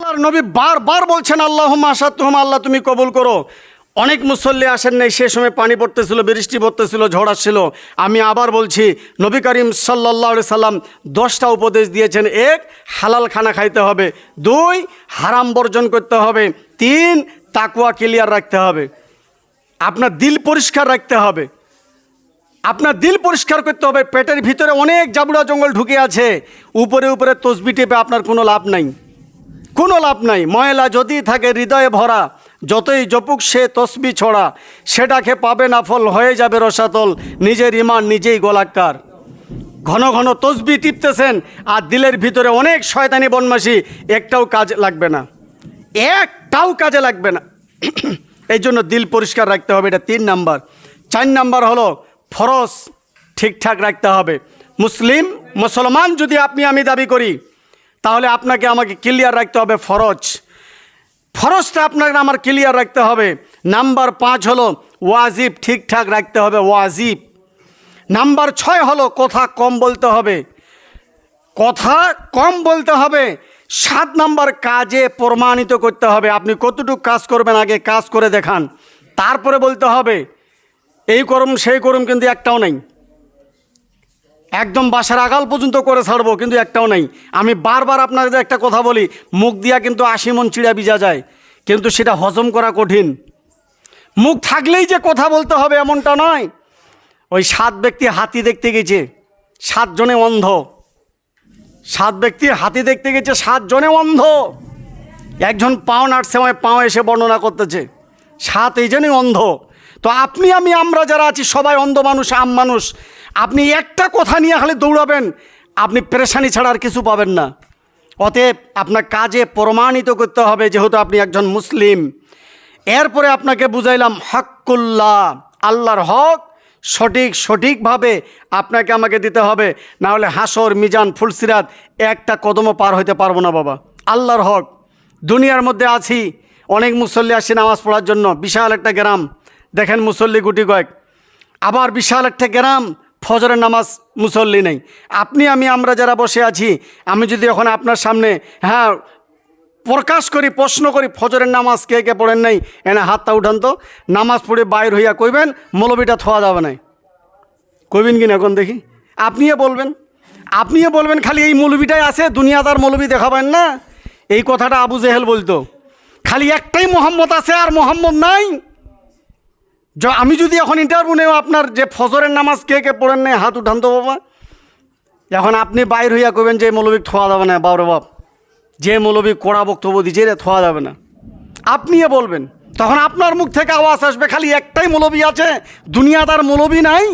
আল্লাহর নবী বারবার বলছেন আল্লাহ আশা তুহম আল্লাহ তুমি কবুল করো। অনেক মুসল্লি আসেন নাই, সে সময় পানি পড়তেছিল, বৃষ্টি পড়তেছিল, ঝড় আসছিল। আমি আবার বলছি, নবী করিম সাল্লাহ সাল্লাম দশটা উপদেশ দিয়েছেন। এক, হালাল খানা খাইতে হবে। দুই, হারাম বর্জন করতে হবে। তিন তাকুয়া ক্লিয়ার রাখতে হবে। আপনার দিল পরিষ্কার রাখতে হবে। আপনার দিল পরিষ্কার করতে হবে। পেটের ভিতরে অনেক জাবুড়া জঙ্গল ঢুকে আছে। উপরে উপরে তসবি টেপে আপনার কোনো লাভ নাই। কোনো লাভ নাই। ময়লা যদি থাকে, হৃদয়ে ভরা, যতই জপুক সে তসবি ছড়া, সেটাকে পাবে না ফল, হয়ে যাবে রসাতল, নিজের ইমান নিজেই গোলাক্কার ঘন ঘন তসবি টিপতেছেন, আর দিলের ভিতরে অনেক শয়তানি বনমাসি, একটাও কাজ লাগবে না। একটাও কাজে লাগবে না। এই জন্য দিল পরিষ্কার রাখতে হবে, এটা তিন নাম্বার। চার নাম্বার হলো, ফরজ ঠিকঠাক রাখতে হবে। মুসলিম, মুসলমান যদি আপনি, আমি দাবি করি তাহলে আপনাকে আমাকে ক্লিয়ার রাখতে হবে ফরজ। ফরজটা আপনাকে আমার ক্লিয়ার রাখতে হবে। নাম্বার পাঁচ হলো ওয়াজিব ঠিকঠাক রাখতে হবে, ওয়াজিব। নাম্বার ছয় হলো কথা কম বলতে হবে। কথা কম বলতে হবে। সাত নাম্বার কাজে প্রমাণিত করতে হবে। আপনি কতটুকু কাজ করবেন আগে কাজ করে দেখান। তারপরে বলতে হবে, এই করুম সেই করুম কিন্তু একটাও নেই। একদম বাসার আগাল পর্যন্ত করে ছাড়বো, কিন্তু একটাও নাই। আমি বারবার আপনাদের একটা কথা বলি, মুখ দিয়া কিন্তু আশি মন চিড়া বিজা যায়, কিন্তু সেটা হজম করা কঠিন। মুখ থাকলেই যে কথা বলতে হবে এমনটা নয়। ওই সাত ব্যক্তি হাতি দেখতে গেছে, সাতজনে অন্ধ। সাত ব্যক্তি হাতি দেখতে গেছে, সাতজনে অন্ধ। একজন পাও নাটছে সময় পাও এসে বর্ণনা করতেছে, সাত এই জন্যই অন্ধ। তো আপনি আমি, আমরা যারা আছি, সবাই অন্ধ মানুষ, আম মানুষ। আপনি একটা কথা নিয়ে খালি দৌড়াবেন, আপনি পেরেশানি ছাড়া আর কিছু পাবেন না। অতএব আপনার কাজে প্রমাণিত করতে হবে, যেহেতু আপনি একজন মুসলিম। এরপরে আপনাকে বুঝাইলাম হকুল্লাহ আল্লাহর হক সঠিক, সঠিকভাবে আপনাকে আমাকে দিতে হবে। না হলে হাসর, মিজান, ফুলসিরাত একটা কদমও পার হইতে পারব না বাবা। আল্লাহর হক। দুনিয়ার মধ্যে আছি, অনেক মুসল্লি আসছে নামাজ পড়ার জন্য, বিশাল একটা গ্রাম। দেখেন মুসল্লি গুটি কয়েক। আবার বিশাল একটা গ্রাম ফজরের নামাজ মুসল্লি নেই। আপনি, আমি, আমরা যারা বসে আছি, আমি যদি এখন আপনার সামনে হ্যাঁ প্রকাশ করি, প্রশ্ন করি, ফজরের নামাজ কে কে পড়েন নাই, এনে হাতটা উঠান তো, নামাজ পড়ে বাইর হইয়া কইবেন, মৌলবিটা থোয়া যাবে না কইবেন কি না এখন দেখি? আপনিও বলবেন আপনিও বলবেন, খালি এই মৌলবিটাই আছে, দুনিয়াদার মৌলবি দেখাবেন না। এই কথাটা আবু জেহেল বলতো, খালি একটাই মোহাম্মদ আছে আর মোহাম্মদ নাই। আমি যদি এখন ইন্টারভিউ নেব আপনার যে ফজরের নামাজ কে কে পড়েন নাই, হাত উঠান তো বাবা। এখন আপনি বাইর হইয়া কবেন যে মৌলবী থোয়া যাবে না বাবরে বাপ। যে মৌলবিক কড়া বক্তব্য দিচ্ছে রে থোয়া যাবে না। আপনিও বলবেন, তখন আপনার মুখ থেকে আওয়াজ আসবে, খালি একটাই মৌলবী আছে, দুনিয়াদার মৌলবী নাই।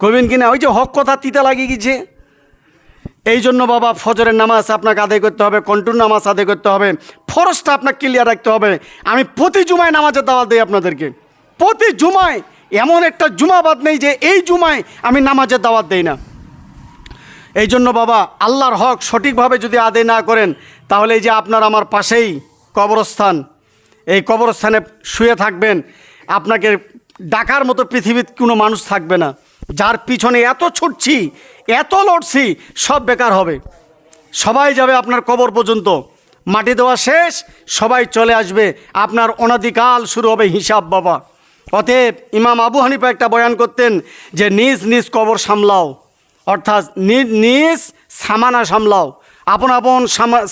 কইবেন কি না, ওই যে হক কথা তিতা লাগিয়ে গেছে। এই জন্য বাবা, ফজরের নামাজ আপনাকে আদায় করতে হবে, কন্টুর নামাজ আদায় করতে হবে ফরসটা আপনাকে ক্লিয়ার রাখতে হবে। আমি প্রতি জুমায় নামাজের দাওয়াত দিই আপনাদেরকে। প্রতি জুমায় এমন একটা জুমাবাদ নেই যে এই জুমায় আমি নামাজের দাওয়াত দেই না। এই জন্য বাবা, আল্লাহর হক সঠিকভাবে যদি আদায় না করেন, তাহলে এই যে আপনার আমার পাশেই কবরস্থান, এই কবরস্থানে শুয়ে থাকবেন, আপনাকে ডাকার মতো পৃথিবীর কোনো মানুষ থাকবে না। যার পিছনে এত ছুটছি, এত লড়ছি, সব বেকার হবে। সবাই যাবে আপনার কবর পর্যন্ত। মাটি দেওয়া শেষ, সবাই চলে আসবে। আপনার অনাদিকাল শুরু হবে হিসাব বাবা। অতএব ইমাম আবু হানিফা একটা বয়ান করতেন যে, নিজ নিজ কবর সামলাও। অর্থাৎ নিজ নিজ সামানা সামলাও। আপন আপন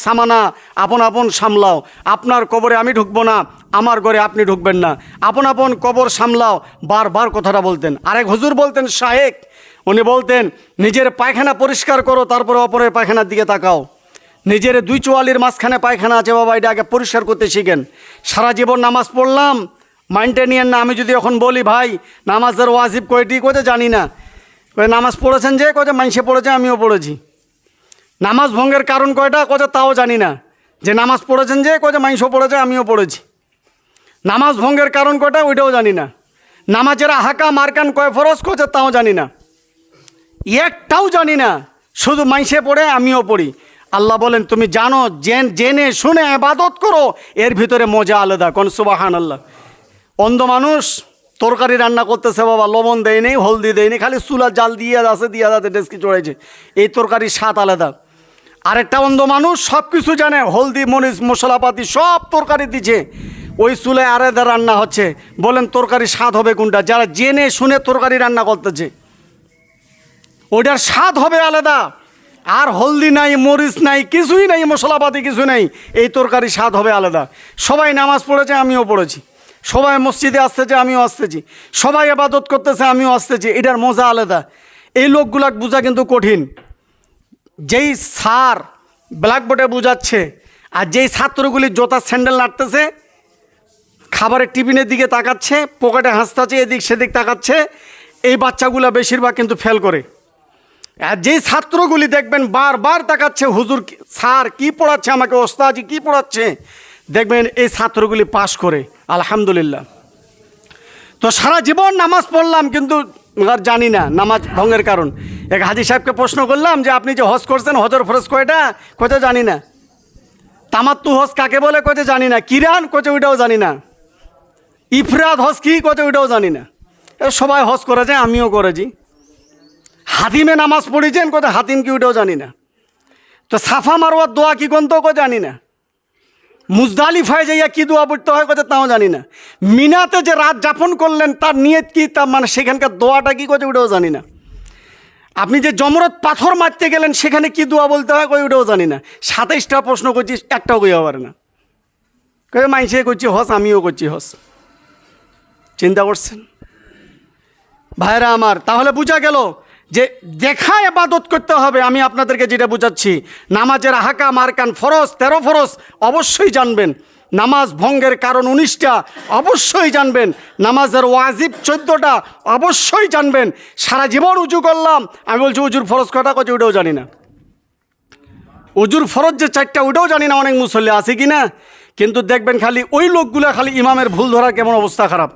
সামানা আপন আপন সামলাও। আপনার কবরে আমি ঢুকবো না, আমার ঘরে আপনি ঢুকবেন না। আপন আপন কবর সামলাও। বারবার কথাটা বলতেন। আরেক হুজুর বলতেন শাহেক উনি বলতেন, নিজের পায়খানা পরিষ্কার করো, তারপরে অপরের পায়খানার দিকে তাকাও। নিজের দুই চোয়ালির মাঝখানে পায়খানা আছে, বাবা, এটা আগে পরিষ্কার করতে শিখেন। সারা জীবন নামাজ পড়লাম মাইন্ডে নিয়েন না, আমি যদি এখন বলি, ভাই, নামাজের ওয়াজিব কয়টি কোথায় জানি না। নামাজ পড়েছেন যে? কোথায় মাইসে পড়েছে, আমিও পড়েছি। নামাজ ভঙ্গের কারণ কয়টা? কোথায় তাও জানি না। যে নামাজ পড়েছেন যে? কোথায় মাইসও পড়েছে, আমিও পড়েছি। নামাজ ভঙ্গের কারণ কয়টা? ওইটাও জানি না। নামাজের হাকা মারকান কয় ফরজ? কোথায় তাও জানি না। একটাও জানি না। শুধু মাইসে পড়ে, আমিও পড়ি। আল্লাহ বলেন, তুমি জানো, জেন, জেনে, শুনে আবাদত করো, এর ভিতরে মজা আলাদা। কোন সুবাহান আল্লাহ অন্ধ মানুষ, তরকারি রান্না করতেছে বাবা, লবণ দেয় নেই হলদি দেয় নেই খালি চুলা জাল দিয়ে আছে, দিয়ে যাতে ডেস্কি চড়েছে এই তরকারির স্বাদ আলাদা। আরেকটা অন্ধ মানুষ সব কিছু জানে, হলদি, মরিচ, মশলাপাতি, সব তরকারি দিচ্ছে ওই চুলে আরেদা রান্না হচ্ছে। বলেন তরকারি স্বাদ হবে কোনটা? যারা জেনে শুনে তরকারি রান্না করতেছে, ওইটার স্বাদ হবে আলাদা। আর হলদি নাই, মরিচ নাই, কিছুই নাই, মশলাপাতি কিছু নাই, এই তরকারি স্বাদ হবে আলাদা। সবাই নামাজ পড়েছে, আমিও পড়েছি। সবাই মসজিদে আসতেছে আমিও আসতেছি সবাই আবাদত করতেছে, আমিও আসতেছি এটার মজা আলাদা। এই লোকগুলাক বোঝা কিন্তু কঠিন। যেই সার ব্ল্যাকবোর্ডে বোঝাচ্ছে আর যেই ছাত্রগুলি জোতা স্যান্ডেল নাড়তেছে, খাবারের টিফিনের দিকে তাকাচ্ছে, পকেটে হাসতাছে এদিক সেদিক তাকাচ্ছে, এই বাচ্চাগুলা বেশিরভাগ কিন্তু ফেল করে। আর যেই ছাত্রগুলি দেখবেন বারবার তাকাচ্ছে, হুজুর, স্যার কি পড়াচ্ছে আমাকে? ওস্তাজি কি পড়াচ্ছে? দেখবেন এই ছাত্রগুলি পাশ করে। আলহামদুলিল্লাহ। তো সারা জীবন নামাজ পড়লাম, কিন্তু আর জানি না, নামাজ ভঙ্গের কারণ। এক হাজি সাহেবকে প্রশ্ন করলাম যে, আপনি যে হজ করছেন, হজর ফরজ কয়টা? কোথা জানি না। তামাত্তু হজ কাকে বলে কোথা জানি না। কিরান কোথা ওইটাও জানি না। ইফরাদ হজ কি কোথা ওইটাও জানি না। সবাই হজ করেছে আমিও করেছি হাতিমে নামাজ পড়েছেন কোথায় হাতিম কি ওইটাও জানি না। তো সাফা মারোয়ার দোয়া কি কোন তো জানি না। মুজদালিফায় যাইয়া কি দোয়া পড়তে হয় কথা তাও জানি না। মিনাতে যে রাত যাপন করলেন, তার নিয়ত কি? তা মানে সেখানকার দোয়াটা কি কথা ওটাও জানি না। আপনি যে জমরত পাথর মারতে গেলেন, সেখানে কি দোয়া বলতে হয় কই ওটাও জানি না। সাতাইশটা প্রশ্ন করছি একটাও কইয়া পারে না। কই মাইসে করছি হস, আমিও করছি হস। চিন্তা করছেন? ভাইরা আমার, তাহলে বোঝা গেল যে দেখা এবাদত করতে হবে, আমি আপনাদেরকে যেটা বুঝাচ্ছি, নামাজের হাকা মারকান ফরজ, তেরো ফরজ, অবশ্যই জানবেন। নামাজ ভঙ্গের কারণ উনিশটা, অবশ্যই জানবেন। নামাজের ওয়াজিব চোদ্দোটা, অবশ্যই জানবেন। সারা জীবন উজু করলাম, আমি বলছি উজুর ফরজ কটা কচি ওটাও জানি না। উজুর ফরজ যে চারটা ওটাও জানি না অনেক মুসল্লি আছে কি না, কিন্তু দেখবেন খালি ওই লোকগুলা খালি ইমামের ভুল ধরার কেমন অবস্থা খারাপ।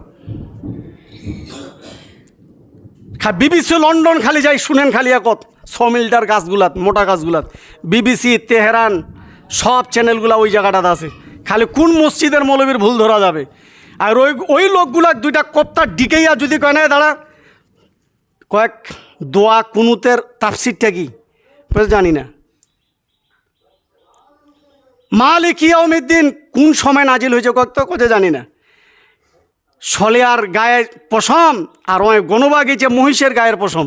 বিবিসি লন্ডন খালি যাই, শুনেন খালি একত। ছ মিলটার গাছগুলাত, মোটা গাছগুলাত। বিবিসি তেহরান সব চ্যানেলগুলা ওই জায়গাটাতে আছে। খালি কোন মসজিদের মৌলবীর ভুল ধরা যাবে? আর ওই ওই লোকগুলা দুইটা কপ্তা ডিকেইয়া যদি কয় না দাঁড়া। কয়েক দোয়া কুনুতের তাফসিরটা কি? জানি না। মালিক ইয়াউমিদ্দিন কোন সময় নাজিল হয়েছে কত কোথায় জানি না। সলেয়ার গায়ের পশম আর ওই গণবাগিচে মহিষের গায়ের পশম।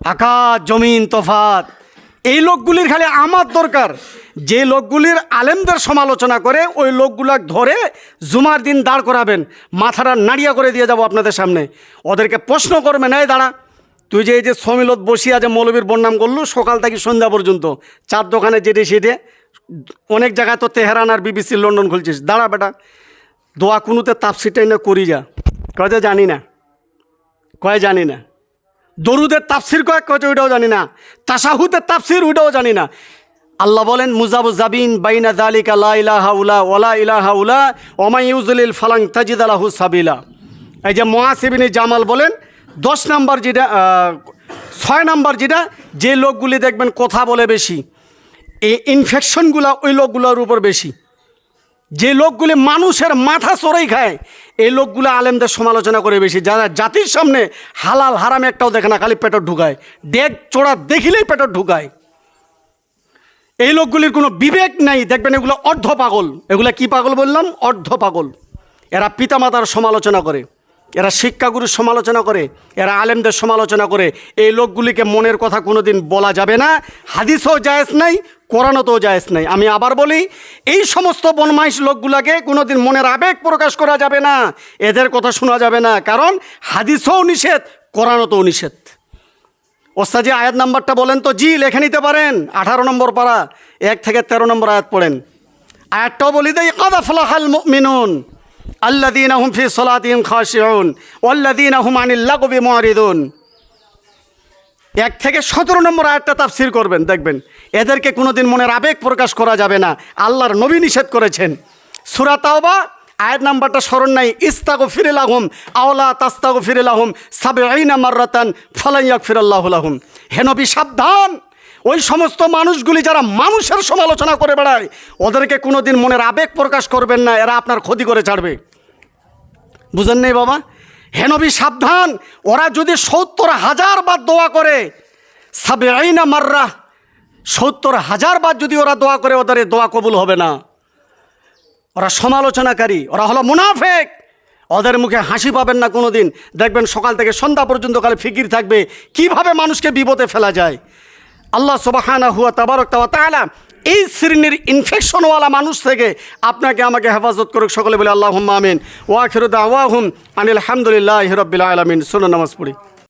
আকাশ, জমিন তফাত এই লোকগুলির খালি আমার দরকার। যে লোকগুলির আলেমদের সমালোচনা করে, ওই লোকগুলা ধরে জুমার দিন দাঁড় করাবেন, মাথাটা নাড়িয়া করে দিয়ে যাব আপনাদের সামনে। ওদেরকে প্রশ্ন করবে নাই দাঁড়া, তুই যে এই যে সমিলত বসিয়া যে মৌলবীর বন্যাম করলু, সকাল থেকে সন্ধ্যা পর্যন্ত, চার দোকানে যেটে সেটে, অনেক জায়গায় তো তেহরান আর বিবিসি লন্ডন খুলছিস। দাঁড়া বেটা দোয়া কুনুতে তাপসিটাই না করি যা। কয় জানি না। কয় জানি না। দরুদের তাপসির কয়েক কয় যে ওইটাও জানি না। তাসাহুদের তাপসির ওইটাও জানি না। আল্লাহ বলেন, মুজাবু জাবিন বাইনা দালিকা লা ইলাহা উলা ওলা ইলাহা উলা ওমাই ইউজলিল ফালাং তাজিদ আলাহু সাবিলা। এই যে মহাসিবিনী জামাল বলেন, দশ নাম্বার যেটা ছয় নাম্বার যেটা, যে লোকগুলি দেখবেন কথা বলে বেশি। এই ইনফেকশনগুলা ওই লোকগুলোর উপর বেশি। যে লোকগুলি মানুষের মাথা চড়াই খায়, এই লোকগুলো আলেমদের সমালোচনা করে বেশি। যারা জাতির সামনে হালাল, হারাম একটাও দেখে না, খালি পেটর ঢুকায়। ডেক চোড়া দেখিলেই পেটর ঢুকায়। এই লোকগুলির কোনো বিবেক নাই। দেখবেন এগুলো অর্ধ পাগল। এগুলো কি পাগল বললাম? অর্ধ পাগল। এরা পিতামাতার সমালোচনা করে। এরা শিক্ষাগুরুর সমালোচনা করে। এরা আলেমদের সমালোচনা করে। এই লোকগুলিকে মনের কথা কোনোদিন বলা যাবে না। হাদিসও জায়েজ নাই কোরআনতেও জায়েজ নাই। আমি আবার বলি, এই সমস্ত বনমাইশ লোকগুলাকে কোনোদিন মনের আবেগ প্রকাশ করা যাবে না, এদের কথা শোনা যাবে না, কারণ হাদিসও নিষেধ কোরআনতেও নিষেধ। ওস্তাজি আয়াত নাম্বারটা বলেন তো, জি, লেখে নিতে পারেন, আঠারো নম্বর পারা এক থেকে তেরো নম্বর আয়াত পড়েন। আয়াতটাও বলি দেই, কদ আফলাহাল মুমিনুন, আল্লাযীনা হুম ফি সালাতিহিম খাশিউন, ওয়াল্লাযীনা হুম আনিল লাগবি মুরিদুন এক থেকে সতেরো নম্বর আয়াতটা তাফসির করবেন, দেখবেন। এদেরকে কোনোদিন মনের আবেগ প্রকাশ করা যাবে না। আল্লাহর নবী নিষেধ করেছেন। সুরা তাওবা, আয়াত নাম্বারটা স্মরণ নাই। ইস্তাগো ফিরিল আহম আওলা তাস্তাগো ফিরিল আহম সাবে আইনা মার্রাতান ফলাইয়াক ফিরাল্লাহ আহম হেনবি সাবধান! ওই সমস্ত মানুষগুলি যারা মানুষের সমালোচনা করে বেড়ায়, ওদেরকে কোনোদিন মনের আবেগ প্রকাশ করবেন না। এরা আপনার ক্ষতি করে ছাড়বে। বুঝেন নেই বাবা? হেনবি সাবধান। ওরা যদি সত্তর হাজার বার দোয়া করে সাবে আইনা মাররা, সত্তর হাজার বার যদি ওরা দোয়া করে, ওদের দোয়া কবুল হবে না। ওরা সমালোচনাকারী, ওরা হলো মুনাফেক। ওদের মুখে হাসি পাবেন না কোনো দিন দেখবেন সকাল থেকে সন্ধ্যা পর্যন্ত কালে ফিকির থাকবে। কীভাবে মানুষকে বিপদে ফেলা যায়? আল্লাহ সুবাহানা হুয়া তাবারক তাওয়া তাআলা এই শ্রেণির ইনফেকশনওয়ালা মানুষ থেকে আপনাকে আমাকে হেফাজত করুক, সকলে বলে আল্লাহ আমিন। ওয়াখিরুদ আওয়াহুম আনিল আলহামদুলিল্লাহ রব্বিল আলমিন। সুন নামাজ পড়ি।